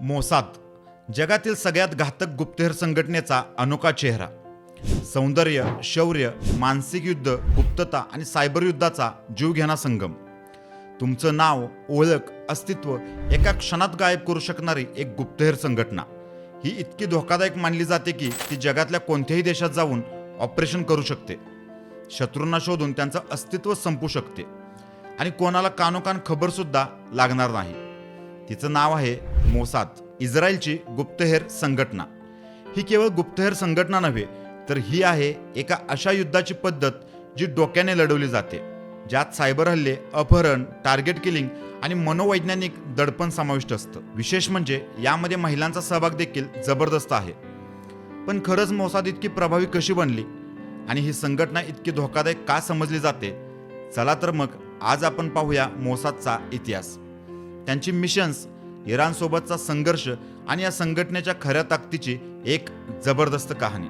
Mossad जगातील सगळ्यात घातक गुप्तहेर संघटनेचा अनोखा चेहरा. सौंदर्य शौर्य मानसिक युद्ध गुप्तता आणि सायबर युद्धाचा जीवघेणा संगम. तुमचं नाव ओळख अस्तित्व एका क्षणात गायब करू शकणारी एक गुप्तहेर संघटना. ही इतकी धोकादायक मानली जाते की ती जगातल्या कोणत्याही देशात जाऊन ऑपरेशन करू शकते. शत्रूंना शोधून त्यांचं अस्तित्व संपू शकते. आणि कोणाला कानोकान खबरसुद्धा लागणार नाही. तिचं नाव आहे मोसाद इस्रायलची गुप्तहेर संघटना. ही केवळ गुप्तहेर संघटना नव्हे तर ही आहे एका अशा युद्धाची पद्धत जी डोक्याने लढवली जाते ज्यात सायबर हल्ले अपहरण टार्गेट किलिंग आणि मनोवैज्ञानिक दडपण समाविष्ट असतं. विशेष म्हणजे यामध्ये महिलांचा सहभाग देखील जबरदस्त आहे. पण खरंच मोसाद इतकी प्रभावी कशी बनली आणि ही संघटना इतकी धोकादायक का समजली जाते? चला तर मग आज आपण पाहूया मोसादचा इतिहास. त्यांची मिशन्स इराणसोबतचा संघर्ष आणि या संघटनेच्या खऱ्या ताकदीची एक जबरदस्त कहाणी.